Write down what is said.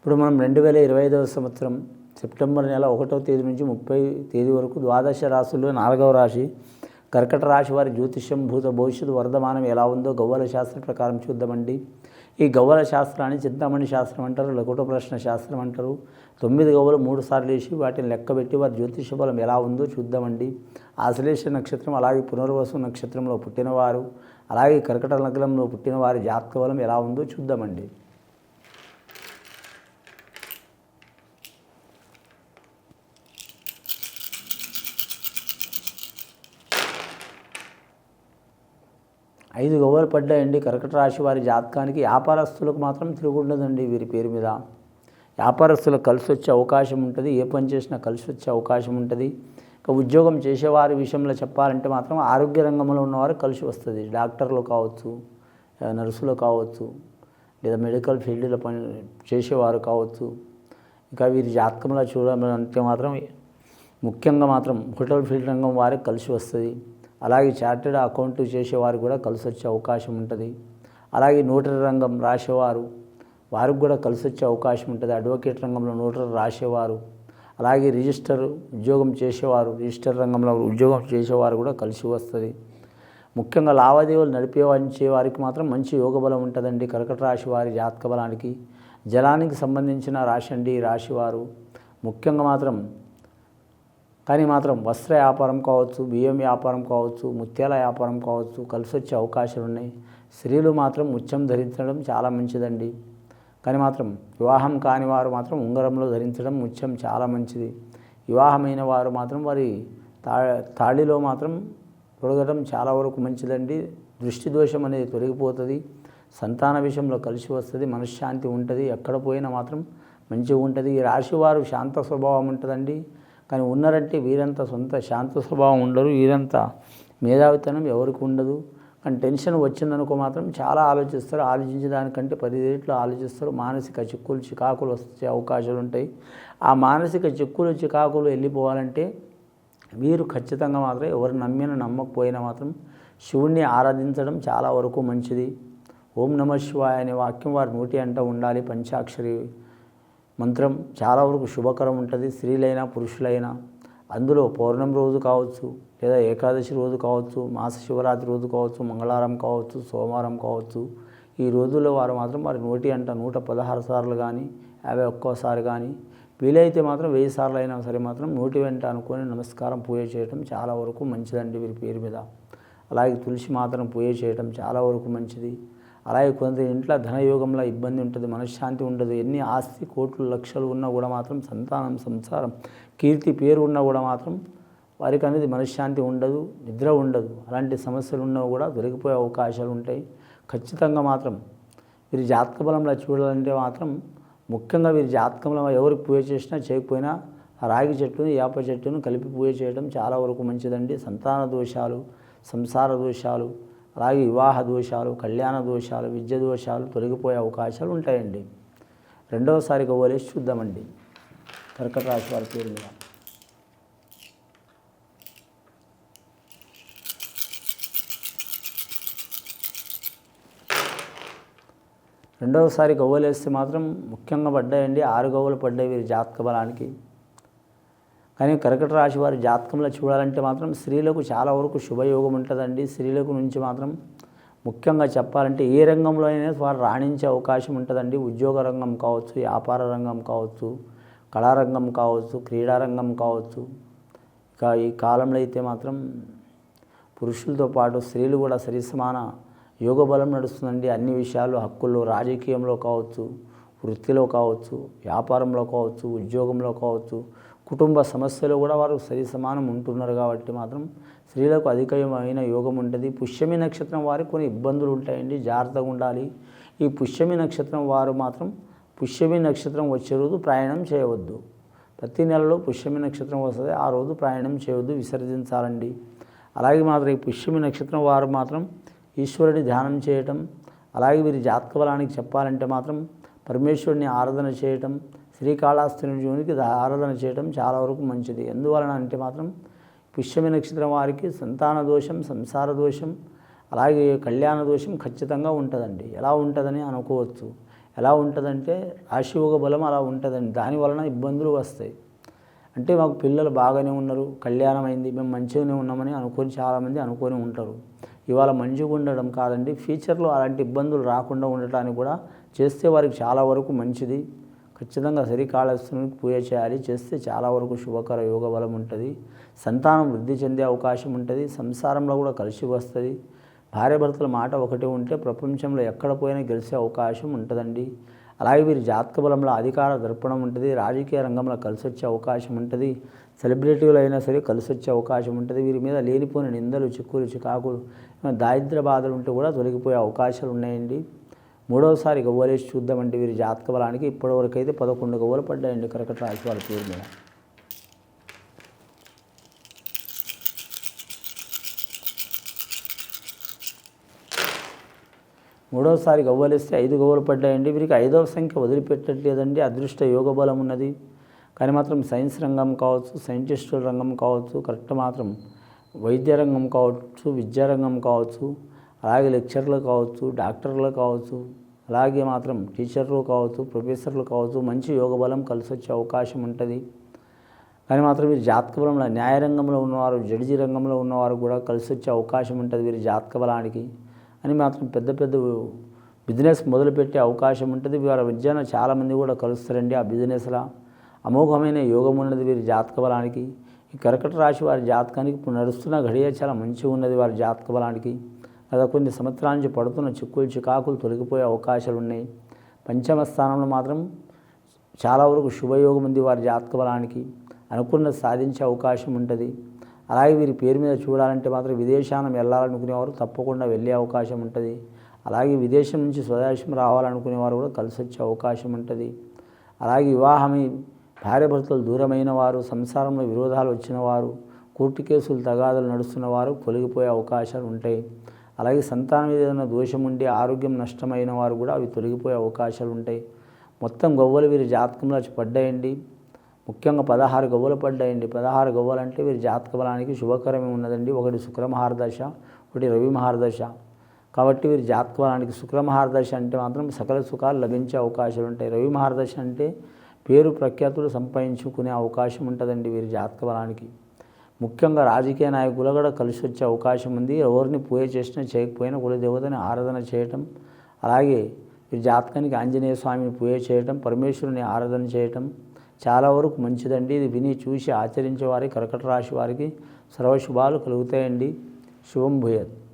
ఇప్పుడు మనం రెండు వేల ఇరవై ఐదవ సంవత్సరం సెప్టెంబర్ నెల ఒకటో తేదీ నుంచి ముప్పై తేదీ వరకు ద్వాదశ రాశుల్లో నాలుగవ రాశి కర్కట రాశి వారి జ్యోతిష్యం భూత భవిష్యత్తు వర్ధమానం ఎలా ఉందో గవ్వల శాస్త్రం ప్రకారం చూద్దామండి. ఈ గవ్వల శాస్త్రాన్ని చింతామణి శాస్త్రం అంటారు లకుట ప్రశ్న శాస్త్రం అంటారు. తొమ్మిది గవ్వలు మూడు సార్లు వేసి వాటిని లెక్కబెట్టి వారి జ్యోతిష బలం ఎలా ఉందో చూద్దామండి. ఆశ్లేష నక్షత్రం అలాగే పునర్వసు నక్షత్రంలో పుట్టినవారు అలాగే కర్కట లగ్నంలో పుట్టిన వారి జాతక బలం ఎలా ఉందో చూద్దామండి. ఐదు గవ్వలు పడ్డాయండి. కర్కట రాశి వారి జాతకానికి వ్యాపారస్తులకు మాత్రం తిరుగుండదండి వీరి పేరు మీద. వ్యాపారస్తులకు కలిసి వచ్చే అవకాశం ఉంటుంది. ఏ పని చేసినా కలిసి వచ్చే అవకాశం ఉంటుంది. ఇక ఉద్యోగం చేసేవారి విషయంలో చెప్పాలంటే మాత్రం ఆరోగ్య రంగంలో ఉన్నవారు కలిసి వస్తుంది. డాక్టర్లు కావచ్చు నర్సులు కావచ్చు లేదా మెడికల్ ఫీల్డ్లో పని చేసేవారు కావచ్చు. ఇంకా వీరి జాతకంలో చూడాలంటే మాత్రం ముఖ్యంగా మాత్రం హోటల్ ఫీల్డ్ రంగం వారికి కలిసి వస్తుంది. అలాగే చార్టెడ్ అకౌంట్ చేసేవారు కూడా కలిసి వచ్చే అవకాశం ఉంటుంది. అలాగే నోటరీ రంగం రాసేవారు వారికి కూడా కలిసి వచ్చే అవకాశం ఉంటుంది. అడ్వకేట్ రంగంలో నోటరీ రాసేవారు అలాగే రిజిస్టర్ ఉద్యోగం చేసేవారు రిజిస్టర్ రంగంలో ఉద్యోగం చేసేవారు కూడా కలిసి వస్తుంది. ముఖ్యంగా లావాదేవీలు నడిపే వారికి మాత్రం మంచి యోగబలం ఉంటుందండి. కర్కట రాశి వారి జాతక బలానికి జలానికి సంబంధించిన రాశి అండి రాశివారు ముఖ్యంగా మాత్రం కానీ మాత్రం వస్త్ర వ్యాపారం కావచ్చు బియ్యం వ్యాపారం కావచ్చు ముత్యాల వ్యాపారం కావచ్చు కలిసి వచ్చే అవకాశాలు ఉన్నాయి. స్త్రీలు మాత్రం ముత్యం ధరించడం చాలా మంచిదండి. కానీ మాత్రం వివాహం కాని వారు మాత్రం ఉంగరంలో ధరించడం ముత్యం చాలా మంచిది. వివాహమైన వారు మాత్రం వారి తా తాళిలో మాత్రం తొలగడం చాలా వరకు మంచిదండి. దృష్టి దోషం అనేది తొలగిపోతుంది. సంతాన విషయంలో కలిసి వస్తుంది మనశ్శాంతి ఉంటుంది. ఎక్కడ పోయినా మాత్రం మంచిగా ఉంటుంది. ఈ రాశి వారు శాంత స్వభావం ఉంటుందండి. కానీ ఉన్నారంటే వీరంతా సొంత శాంత స్వభావం ఉండరు వీరంతా మేధావితనం ఎవరికి ఉండదు. కానీ టెన్షన్ వచ్చిందనుకో మాత్రం చాలా ఆలోచిస్తారు. ఆలోచించడానికంటే పది రేట్లు ఆలోచిస్తారు. మానసిక చిక్కులు చికాకులు వచ్చే అవకాశాలు ఉంటాయి. ఆ మానసిక చిక్కులు చికాకులు వెళ్ళిపోవాలంటే వీరు ఖచ్చితంగా మాత్రం ఎవరు నమ్మిన నమ్మకపోయినా మాత్రం శివుణ్ణి ఆరాధించడం చాలా వరకు మంచిది. ఓం నమ శివాయ అనే వాక్యం వారి నోటి అంట ఉండాలి పంచాక్షరి మంత్రం చాలా వరకు శుభకరం ఉంటుంది. స్త్రీలైనా పురుషులైనా. అందులో పౌర్ణమి రోజు కావచ్చు లేదా ఏకాదశి రోజు కావచ్చు మాస శివరాత్రి రోజు కావచ్చు మంగళవారం కావచ్చు సోమవారం కావచ్చు. ఈ రోజుల్లో వారు మాత్రం వారి నూటి అంట నూట పదహారు సార్లు కానీ యాభై ఒక్కోసారి కానీ వీలైతే మాత్రం వెయ్యి సార్లు అయినా సరే మాత్రం నూటి వెంట అనుకొని నమస్కారం పూజ చేయటం చాలా వరకు మంచిదండి వీరి పేరు మీద. అలాగే తులసి మాత్రం పూజ చేయటం చాలా వరకు మంచిది. అలాగే కొందరు ఇంట్లో ధనయోగంలో ఇబ్బంది ఉంటుంది మనశ్శాంతి ఉండదు. ఎన్ని ఆస్తి కోట్లు లక్షలు ఉన్నా కూడా మాత్రం సంతానం సంసారం కీర్తి పేరు ఉన్నా కూడా మాత్రం వారికి అనేది మనశ్శాంతి ఉండదు నిద్ర ఉండదు. అలాంటి సమస్యలు ఉన్నా కూడా దొరికిపోయే అవకాశాలు ఉంటాయి. ఖచ్చితంగా మాత్రం వీరి జాతక బలంలో చూడాలంటే మాత్రం ముఖ్యంగా వీరి జాతకంలో ఎవరికి పూజ చేసినా చేయకపోయినా రాగి చెట్టును యాప చెట్టును కలిపి పూజ చేయడం చాలా వరకు మంచిదండి. సంతాన దోషాలు సంసార దోషాలు అలాగే వివాహ దోషాలు కళ్యాణ దోషాలు విద్య దోషాలు తొలగిపోయే అవకాశాలు ఉంటాయండి. రెండవసారి గవ్వలేసి చూద్దామండి కర్కట రాశి వారి పేరు మీద. రెండవసారి గవ్వలేస్తే మాత్రం ముఖ్యంగా పడ్డాయండి. ఆరు గవ్వలు పడ్డాయి వీరి జాతక బలానికి. కానీ కర్కట రాశి వారి జాతకంలో చూడాలంటే మాత్రం స్త్రీలకు చాలా వరకు శుభయోగం ఉంటుందండి. స్త్రీలకు నుంచి మాత్రం ముఖ్యంగా చెప్పాలంటే ఏ రంగంలో అయినా వారు రాణించే అవకాశం ఉంటుందండి. ఉద్యోగ రంగం కావచ్చు వ్యాపార రంగం కావచ్చు కళారంగం కావచ్చు క్రీడారంగం కావచ్చు. ఇక ఈ కాలంలో అయితే మాత్రం పురుషులతో పాటు స్త్రీలు కూడా సరిసమాన యోగ బలం నడుస్తుందండి. అన్ని విషయాలు హక్కుల్లో రాజకీయంలో కావచ్చు వృత్తిలో కావచ్చు వ్యాపారంలో కావచ్చు ఉద్యోగంలో కావచ్చు కుటుంబ సమస్యలు కూడా వారు సరి సమానం ఉంటున్నారు కాబట్టి మాత్రం స్త్రీలకు అధికమైన యోగం ఉంటుంది. పుష్యమి నక్షత్రం వారికి కొన్ని ఇబ్బందులు ఉంటాయండి. జాగ్రత్తగా ఉండాలి. ఈ పుష్యమి నక్షత్రం వారు మాత్రం పుష్యమి నక్షత్రం వచ్చే రోజు ప్రయాణం చేయవద్దు. ప్రతి నెలలో పుష్యమి నక్షత్రం వస్తుంది. ఆ రోజు ప్రయాణం చేయవద్దు. విసర్జించాలండి. అలాగే మాత్రం ఈ పుష్యమి నక్షత్రం వారు మాత్రం ఈశ్వరుని ధ్యానం చేయటం అలాగే వీరి జాతక బలానికి చెప్పాలంటే మాత్రం పరమేశ్వరుని ఆరాధన చేయటం శ్రీకాళహస్తినికి ఆరాధన చేయటం చాలా వరకు మంచిది. ఎందువలన అంటే మాత్రం పుష్యమి నక్షత్రం వారికి సంతాన దోషం సంసార దోషం అలాగే కళ్యాణ దోషం ఖచ్చితంగా ఉంటుందండి. ఎలా ఉంటుందని అనుకోవచ్చు. ఎలా ఉంటుందంటే రాశియోగ బలం అలా ఉంటుందండి. దాని వలన ఇబ్బందులు వస్తాయి. అంటే మాకు పిల్లలు బాగానే ఉన్నారు కళ్యాణం అయింది మేము మంచిగానే ఉన్నామని అనుకొని చాలామంది అనుకొని ఉంటారు. ఇవాళ మంచిగా ఉండడం కాదండి ఫ్యూచర్లో అలాంటి ఇబ్బందులు రాకుండా ఉండటానికి కూడా చేస్తే వారికి చాలా వరకు మంచిది. ఖచ్చితంగా శ్రీకాళహస్తికి పూజ చేయాలి. చేస్తే చాలా వరకు శుభకర యోగ బలం ఉంటుంది. సంతానం వృద్ధి చెందే అవకాశం ఉంటుంది. సంసారంలో కూడా కలిసి వస్తుంది. భార్యాభర్తల మాట ఒకటి ఉంటే ప్రపంచంలో ఎక్కడ పోయినా గెలిచే అవకాశం ఉంటుందండి. అలాగే వీరి జాతక బలంలో అధికార దర్పణం ఉంటుంది. రాజకీయ రంగంలో కలిసి వచ్చే అవకాశం ఉంటుంది. సెలబ్రిటీలు అయినా సరే కలిసి వచ్చే అవకాశం ఉంటుంది. వీరి మీద లేనిపోయిన నిందలు చిక్కులు చికాకులు దారిద్ర బాధలు ఉంటే కూడా తొలగిపోయే అవకాశాలు ఉన్నాయండి. మూడవసారి గవ్వలేసి చూద్దామంటే వీరి జాతక బలానికి ఇప్పటివరకు అయితే పదకొండు గవ్వలు పడ్డాయండి కర్కట రాశి వాళ్ళ పేరు మీద. మూడవసారి గవ్వలేస్తే ఐదు గవ్వలు పడ్డాయండి. వీరికి ఐదవ సంఖ్య వదిలిపెట్టట్లేదండి. అదృష్ట యోగ బలం ఉన్నది. కానీ మాత్రం సైన్స్ రంగం కావచ్చు సైంటిస్టుల రంగం కావచ్చు కరెక్ట్ మాత్రం వైద్య రంగం కావచ్చు విద్యారంగం కావచ్చు అలాగే లెక్చర్లు కావచ్చు డాక్టర్లు కావచ్చు అలాగే మాత్రం టీచర్లు కావచ్చు ప్రొఫెసర్లు కావచ్చు మంచి యోగ బలం కలిసి వచ్చే అవకాశం ఉంటుంది. కానీ మాత్రం వీరి జాతక బలంలో న్యాయ రంగంలో ఉన్నవారు జడ్జి రంగంలో ఉన్నవారు కూడా కలిసి వచ్చే అవకాశం ఉంటుంది వీరి జాతక బలానికి. అని మాత్రం పెద్ద పెద్ద బిజినెస్ మొదలుపెట్టే అవకాశం ఉంటుంది. వారి విద్యను చాలామంది కూడా కలుస్తారండి ఆ బిజినెస్లో. అమోఘమైన యోగం ఉన్నది వీరి జాతక బలానికి. ఈ కర్కట రాశి వారి జాతకానికి ఇప్పుడు నడుస్తున్న గడియ చాలా మంచిగా ఉన్నది వారి జాతక బలానికి. లేదా కొన్ని సంవత్సరాల నుంచి పడుతున్న చిక్కులు చికాకులు తొలగిపోయే అవకాశాలు ఉన్నాయి. పంచమ స్థానంలో మాత్రం చాలా వరకు శుభయోగం ఉంది వారి జాతక బలానికి. అనుకున్నది సాధించే అవకాశం ఉంటుంది. అలాగే వీరి పేరు మీద చూడాలంటే మాత్రం విదేశానం వెళ్ళాలనుకునేవారు తప్పకుండా వెళ్ళే అవకాశం ఉంటుంది. అలాగే విదేశం నుంచి స్వదేశం రావాలనుకునేవారు కూడా కలిసి వచ్చే అవకాశం ఉంటుంది. అలాగే వివాహమై భార్యభర్తలు దూరమైన వారు సంసారంలో విరోధాలు వచ్చిన వారు కోర్టు కేసులు తగాదులు నడుస్తున్న వారు కొలిగిపోయే అవకాశాలు ఉంటాయి. అలాగే సంతానం మీద ఏదైనా దోషం ఉండి ఆరోగ్యం నష్టమైన వారు కూడా అవి తొలగిపోయే అవకాశాలు ఉంటాయి. మొత్తం గవ్వలు వీరి జాతకంలో పడ్డాయండి. ముఖ్యంగా పదహారు గవ్వలు పడ్డాయండి. పదహారు గవ్వలు అంటే వీరి జాతక బలానికి శుభకరమే ఉన్నదండి. ఒకటి శుక్రమహారదశ ఒకటి రవి మహారదశ కాబట్టి వీరి జాతక బలానికి శుక్రమహారదశ అంటే మాత్రం సకల సుఖాలు లభించే అవకాశాలు ఉంటాయి. రవి మహారదశ అంటే పేరు ప్రఖ్యాతులు సంపాదించుకునే అవకాశం ఉంటుందండి వీరి జాతక బలానికి. ముఖ్యంగా రాజకీయ నాయకులు కూడా కలిసి వచ్చే అవకాశం ఉంది. ఎవరిని పూజ చేసినా చేయకపోయినా కులదేవతని ఆరాధన చేయటం అలాగే ఈ జాతకానికి ఆంజనేయ స్వామిని పూజ చేయటం పరమేశ్వరుని ఆరాధన చేయటం చాలా వరకు మంచిదండి. ఇది విని చూసి ఆచరించే వారికి కర్కట రాశి వారికి సర్వశుభాలు కలుగుతాయండి. శుభం భూయత్.